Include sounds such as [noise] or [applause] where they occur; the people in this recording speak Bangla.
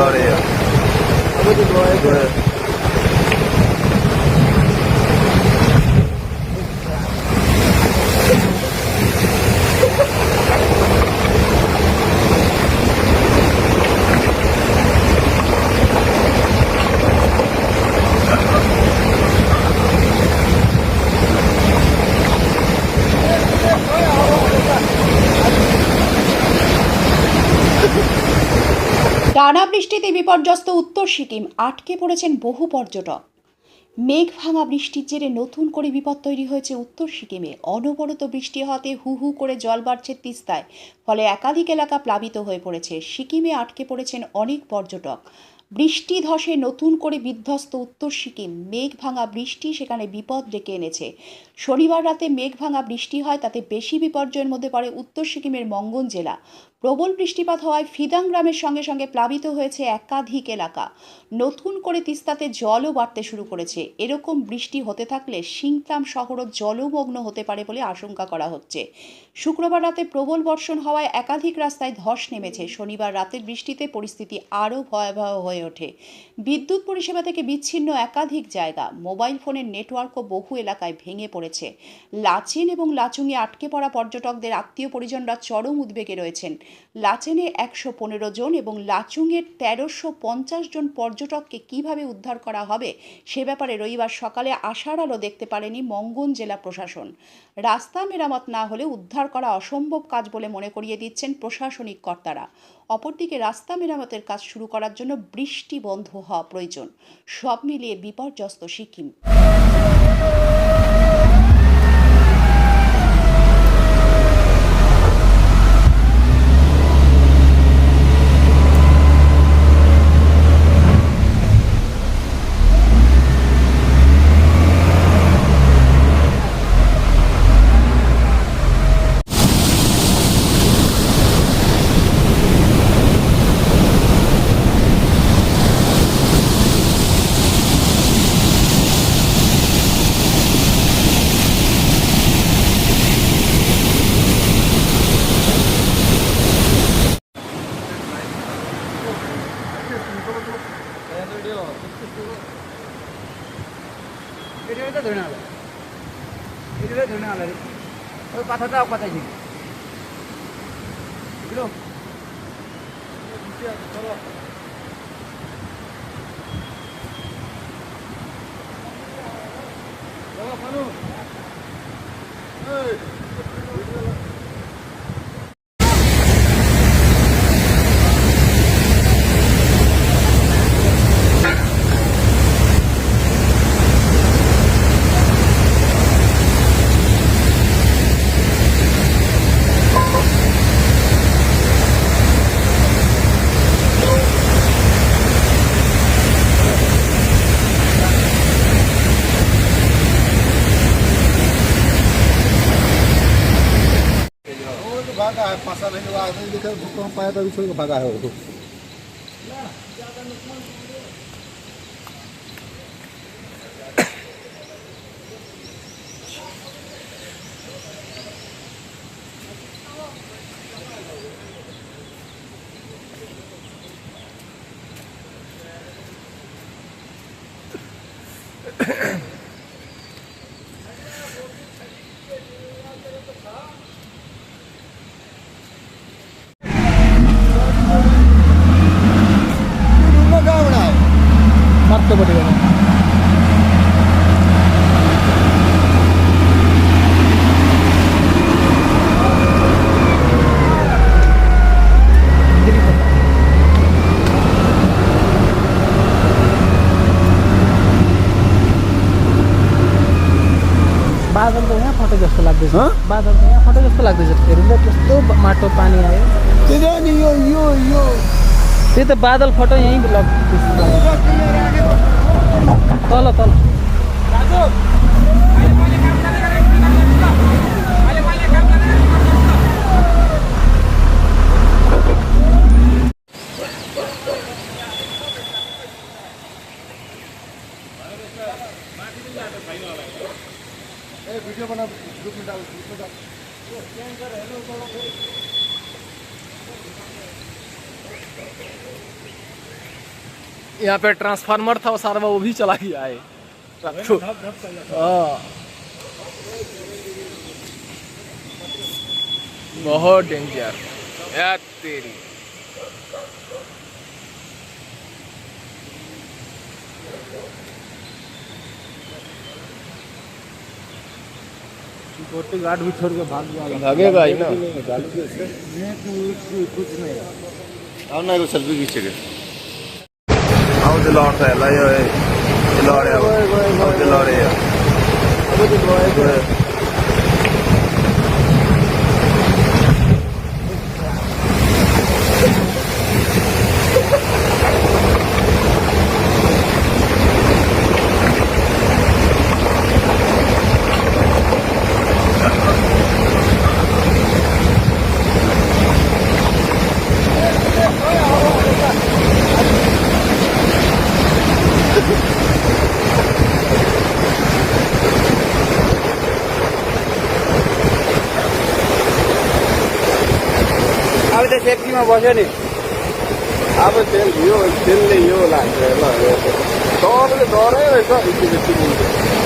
ਵਾਲੇ ਆ। টানা বৃষ্টিতে বিপর্যস্ত উত্তর সিকিম, আটকে পড়েছেন বহু পর্যটক। মেঘ ভাঙা বৃষ্টির জেরে নতুন করে বিপদ তৈরি হয়েছে উত্তর সিকিমে। অনবরত বৃষ্টি হওয়াতে হু হু করে জল বাড়ছে তিস্তায়, ফলে একাধিক এলাকা প্লাবিত হয়ে পড়েছে। সিকিমে আটকে পড়েছেন অনেক পর্যটক। বৃষ্টি ধসে নতুন করে বিধ্বস্ত উত্তর সিকিম। মেঘ ভাঙা বৃষ্টি সেখানে বিপদ ডেকে এনেছে। শনিবার রাতে মেঘ ভাঙা বৃষ্টি হয়, তাতে বেশি বিপর্যয়ের মধ্যে পড়ে উত্তর সিকিমের মঙ্গন জেলা। প্রবল বৃষ্টিপাত হওয়ায় ফিদাং গ্রামের সঙ্গে সঙ্গে প্লাবিত হয়েছে একাধিক এলাকা। নতুন করে তিস্তাতে জলও বাড়তে শুরু করেছে। এরকম বৃষ্টি হতে থাকলে সিংতাম শহরও জলমগ্ন হতে পারে বলে আশঙ্কা করা হচ্ছে। শুক্রবার রাতে প্রবল বর্ষণ হওয়ায় একাধিক রাস্তায় ধস নেমেছে। শনিবার রাতের বৃষ্টিতে পরিস্থিতি আরও ভয়াবহ হয়ে ওঠে। বিদ্যুৎ পরিষেবা থেকে বিচ্ছিন্ন একাধিক জায়গা। মোবাইল ফোনের নেটওয়ার্কও বহু এলাকায় ভেঙে পড়েছে। লাচেন এবং লাচুংয়ে আটকে পড়া পর্যটকদের আত্মীয় পরিজনরা চরম উদ্বেগে রয়েছেন। লাচেনে একশো পনেরো জন এবং লাচুংয়ের তেরোশো পঞ্চাশ জন পর্যটককে কীভাবে উদ্ধার করা হবে, সে ব্যাপারে রবিবার সকালে আশার আলো দেখতে পারেনি মঙ্গন জেলা প্রশাসন। রাস্তা মেরামত না হলে উদ্ধার করা অসম্ভব কাজ বলে মনে করিয়ে দিচ্ছেন প্রশাসনিক কর্তারা। অপরদিকে রাস্তা মেরামতের কাজ শুরু করার জন্য বৃষ্টি বন্ধ হওয়া প্রয়োজন। সব মিলিয়ে বিপর্যস্ত সিকিম। এটা ধরে নাও ওই পাথাটা কোথায় ছিল? বুঝলো वो pagar, passar na milagre, ele quer acompanhar da bicho pagar. Ahem. [coughs] വലത്തോട്ട് बादल त यहाँ फटे जस्तो लाग्दैछ। बादल त यहाँ फटे जस्तो लाग्दैछ। फेरि त कस्तो माटो पानी आयो। नि यो यो यो त्यही त बादल फ़ोटो यहीँ लग तल तल। वीडियो बना ग्रुप में डाल ग्रुप में डाल यहाँ पे ट्रांसफार्मर था वो सारा वो भी चला गया है। हाँ। बहुत डेंजर यार तेरी। सिक्योरिटी गार्ड भी छोड़ के भाग गया। भागेगा ही ना। कुछ नहीं ਉਹਨਾਂ ਕੋ ਸੈਲਫੀ ਖਿੱਚ ਕੇ ਆਉ ਦਿਲਾੜ ਤੇ ਲਾਏ ਹੋਏ ਦਿਲਾੜਿਆ ਦਿਲਾੜਿਆ ਉਹ ਦਿਲਾੜਿਆ હવે તો સેફટીમાં બસે ને अब तेल यो तेलले यो लाग्छ ल यो डरले डरै रहेछ यति यति